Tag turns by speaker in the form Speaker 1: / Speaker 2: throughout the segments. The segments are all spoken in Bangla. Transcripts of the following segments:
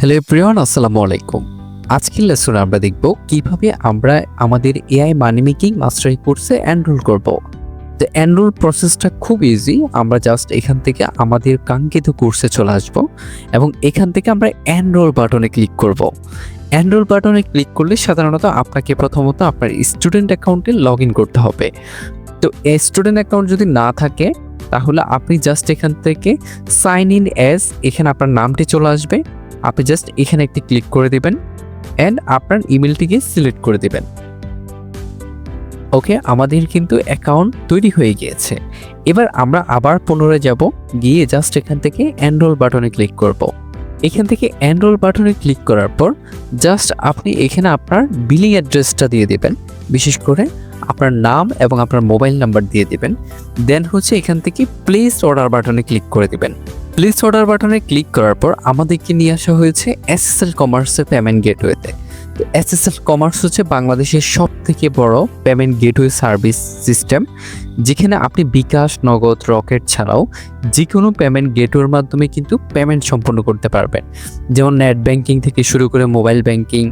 Speaker 1: হ্যালো প্রিয়ন আসসালামু আলাইকুম। আজকের লেসনে আমরা দেখব কীভাবে আমরা আমাদের এআই মানি মেকিং মাস্টারি কোর্সে এনরোল করব। তো এনরোল প্রসেসটা খুব ইজি আমরা জাস্ট এখান থেকে আমাদের কাঙ্ক্ষিত কোর্সে চলে আসব এবং এখান থেকে আমরা এনরোল বাটনে ক্লিক করব। এনরোল বাটনে ক্লিক করলে সাধারণত আপনাকে প্রথমত আপনার স্টুডেন্ট অ্যাকাউন্টে লগ করতে হবে। তো স্টুডেন্ট অ্যাকাউন্ট যদি না থাকে তাহলে আপনি জাস্ট এখান থেকে সাইন ইন অ্যাজ এখানে আপনার নামটি চলে আসবে। আপনি জাস্ট এখানে একটি ক্লিক করে দেবেন অ্যান্ড আপনার ইমেলটিকে সিলেক্ট করে দেবেন। ওকে আমাদের কিন্তু অ্যাকাউন্ট তৈরি হয়ে গিয়েছে। এবার আমরা আবার পুনরায় যাব, গিয়ে জাস্ট এখান থেকে এনরোল বাটনে ক্লিক করব। এখান থেকে এনরোল বাটনে ক্লিক করার পর জাস্ট আপনি এখানে আপনার বিলিং অ্যাড্রেসটা দিয়ে দেবেন। বিশেষ করে আপনার নাম এবং আপনার মোবাইল নাম্বার দিয়ে দিবেন। দেন হচ্ছে এখান থেকে প্লেস অর্ডার বাটনে ক্লিক করে দিবেন। প্লেস অর্ডার বাটনে ক্লিক করার পর আমাদেরকে নিয়ে আসা হয়েছে এসএসএল কমার্সের পেমেন্ট গেটওয়েতে তো এসএসএল কমার্স হচ্ছে বাংলাদেশের সব থেকে বড় পেমেন্ট গেটওয়ে সার্ভিস সিস্টেম যেখানে আপনি বিকাশ, নগদ, রকেট ছাড়াও যে কোনো পেমেন্ট গেটওয়ের মাধ্যমে কিন্তু পেমেন্ট সম্পন্ন করতে পারবেন। যেমন নেট ব্যাংকিং থেকে শুরু করে মোবাইল ব্যাংকিং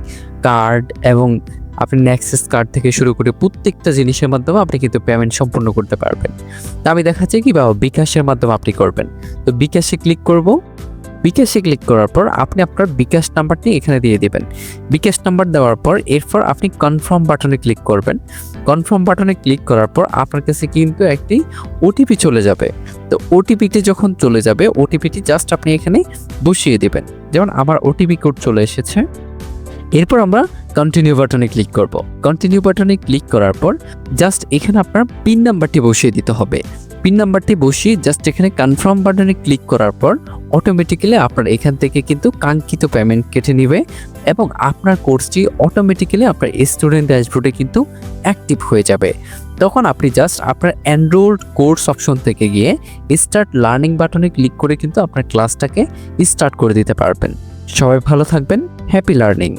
Speaker 1: কার্ড এবং আপনি ন্যাক্সেস কার্ড থেকে শুরু করে প্রত্যেকটা জিনিসের মাধ্যমে আপনি কিন্তু পেমেন্ট সম্পন্ন করতে পারবেন। তা আমি দেখাচ্ছি কি বা বিকাশের মাধ্যমে আপনি করবেন। তো বিকাশে ক্লিক করব। বিকাশে ক্লিক করার পর আপনি আপনার বিকাশ নাম্বারটি এখানে দিয়ে দেবেন। বিকাশ নাম্বার দেওয়ার পর এরপর আপনি কনফার্ম বাটনে ক্লিক করবেন। কনফার্ম বাটনে ক্লিক করার পর আপনার কাছে কিন্তু একটি ওটিপি চলে যাবে। তো ওটিপিটি যখন চলে যাবে ওটিপিটি জাস্ট আপনি এখানে বসিয়ে দেবেন। যেমন আমার ওটিপি কোড চলে এসেছে। এরপর আমরা কন্টিনিউ বাটনে ক্লিক করব। কন্টিনিউ বাটনে ক্লিক করার পর জাস্ট এখানে আপনার পিন নাম্বারটি বসিয়ে দিতে হবে। পিন নাম্বারটি বসিয়ে জাস্ট এখানে কনফার্ম বাটনে ক্লিক করার পর অটোমেটিক্যালি আপনার এখান থেকে কিন্তু কাঙ্ক্ষিত পেমেন্ট কেটে নেবে এবং আপনার কোর্সটি অটোমেটিক্যালি আপনার স্টুডেন্ট ড্যাশবোর্ডে কিন্তু অ্যাক্টিভ হয়ে যাবে। তখন আপনি জাস্ট আপনার এনরোল্ড কোর্স অপশন থেকে গিয়ে স্টার্ট লার্নিং বাটনে ক্লিক করে কিন্তু আপনার ক্লাসটাকে স্টার্ট করে দিতে পারবেন। সবাই ভালো থাকবেন হ্যাপি লার্নিং